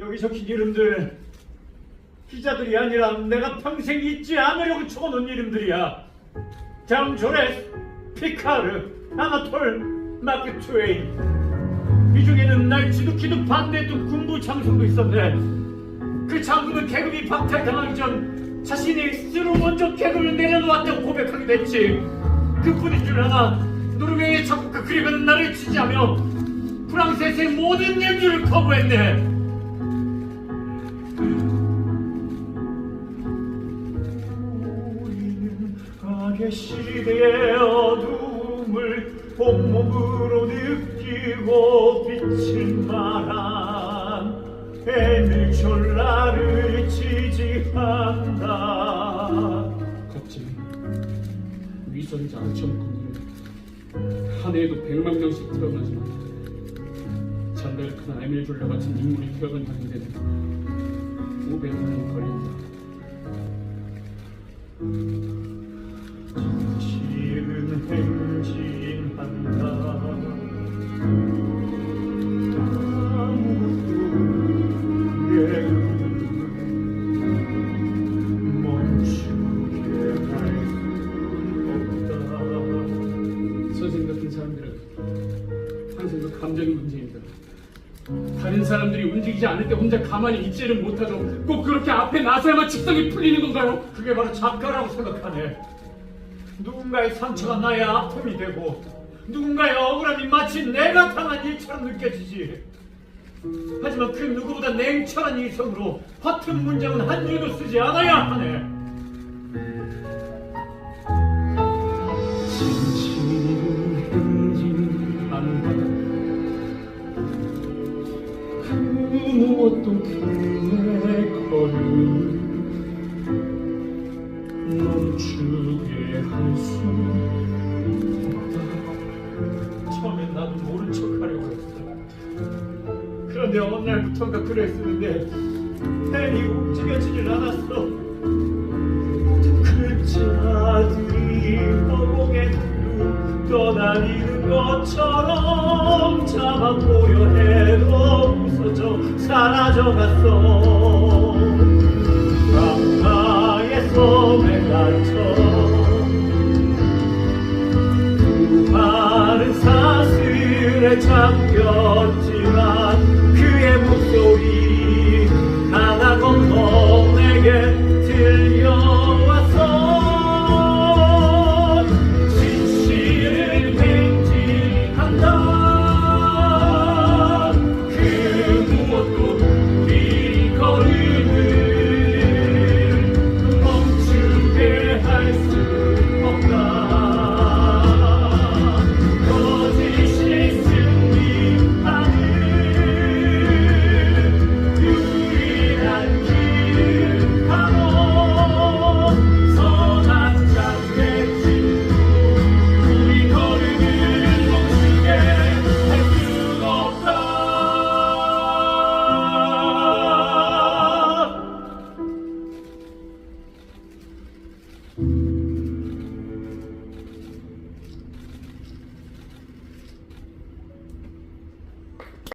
여기 적힌 이름들 기자들이 아니라 내가 평생 잊지 않으려고 적어놓은 이름들이야. 장 조레스, 피카르, 아마톨, 마크 트웨인. 이 중에는 날 지독히도 반대했던 군부 장성도 있었네. 그 장군은 계급이 박탈당하기 전 자신이 스스로 먼저 계급을 내려놓았다고 고백하기도 했지. 그뿐인 줄 알아. 노르웨이의 작곡가 그리그는 나를 지지하며 프랑스에서의 모든 연주를 거부했네. 악의 시대의 어둠을 온몸으로 느끼고 빛을 말한 에밀졸라를 지지한다. 갑자기 위선자 정권이 한 해에도 백만 명씩 드러나지만 잔다르크나 에밀 졸라 같은 인물이 기억은 하는 데는 500년 선생 같은 사람들은 항상 그 감정이 문제입니다. 다른 사람들이 움직이지 않을 때 혼자 가만히 있지를 못하죠. 꼭 그렇게 앞에 나서야만 직성이 풀리는 건가요? 그게 바로 작가라고 생각하네 누군가의 상처가 나의 아픔이 되고 누군가의 억울함이 마치 내가 당한 일처럼 느껴지지 하지만 그 누구보다 냉철한 이성으로 허튼 문장은 한 줄도 쓰지 않아야 하네 그 무엇도 그의 걸음 멈추게 할 수 없다 처음엔 나도 모른 척 하려고 했어 그런데 어느 날부터인가 그랬었는데 펜이 움직여지질 않았어 글자들이 허공에 뚝 떠다니 것처럼 잡아 고요해도 웃어져 사라져갔어. 강가의 섬에 갇혀 두 발은 사슬에 잡혔죠